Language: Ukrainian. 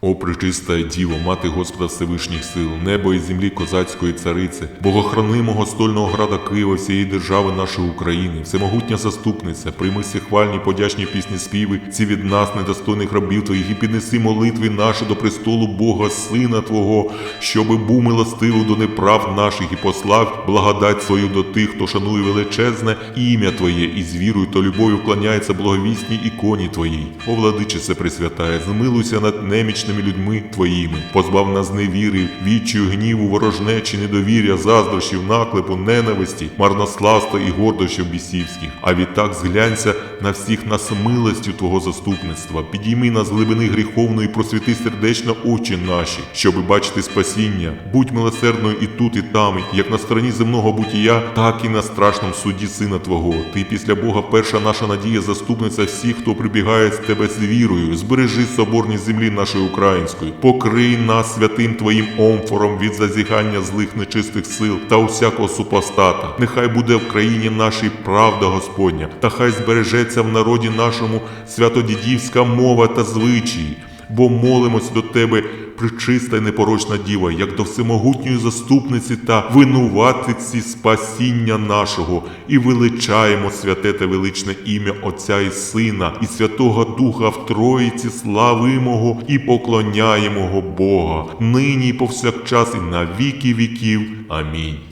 О, пречиста Діво, мати Господа Всевишніх сил, небо і землі козацької цариці, богохранимого стольного града Києва, всієї держави нашої України, всемогутня заступниця, прийми всі хвальні, подячні пісні співи, ці від нас, недостойних рабів твоїх, і піднеси молитви наші до престолу Бога, Сина Твого, щоби був милостивий до неправд наших і послав благодать свою до тих, хто шанує величезне ім'я Твоє, і з вірою та любов'ю вклоняється благовісній іконі Твоїй. О, владичице Пресвятає, змилуйся над немічними людьми Твоїми, позбав нас невіри, відчаю, гніву, ворожнечі, недовір'я, заздрощів, наклепу, ненависті, марнославства і гордощів бісівських. А відтак зглянься на всіх нас милостю Твого заступництва, підійми нас з глибини гріховної, просвіти сердечно очі наші, щоби бачити спасіння. Будь милосердною і тут, і там, як на стороні земного буття, так і на страшному суді Сина Твого. Ти після Бога перша наша надія, заступниця всіх, хто прибігає з тебе з вірою. Збережи соборність землі нашої української, покрий нас святим Твоїм омфором від зазіхання злих нечистих сил та усякого супостата. Нехай буде в країні нашій правда Господня, та хай збережеться в народі нашому святодідівська мова та звичаї. Бо молимось до тебе, причиста й непорочна діва, як до всемогутньої заступниці та винуватиці спасіння нашого, і величаємо святе та величне ім'я Отця і Сина, і Святого Духа в Троїці славимого і поклоняємого Бога, нині повсякчас, і на віки віків. Амінь.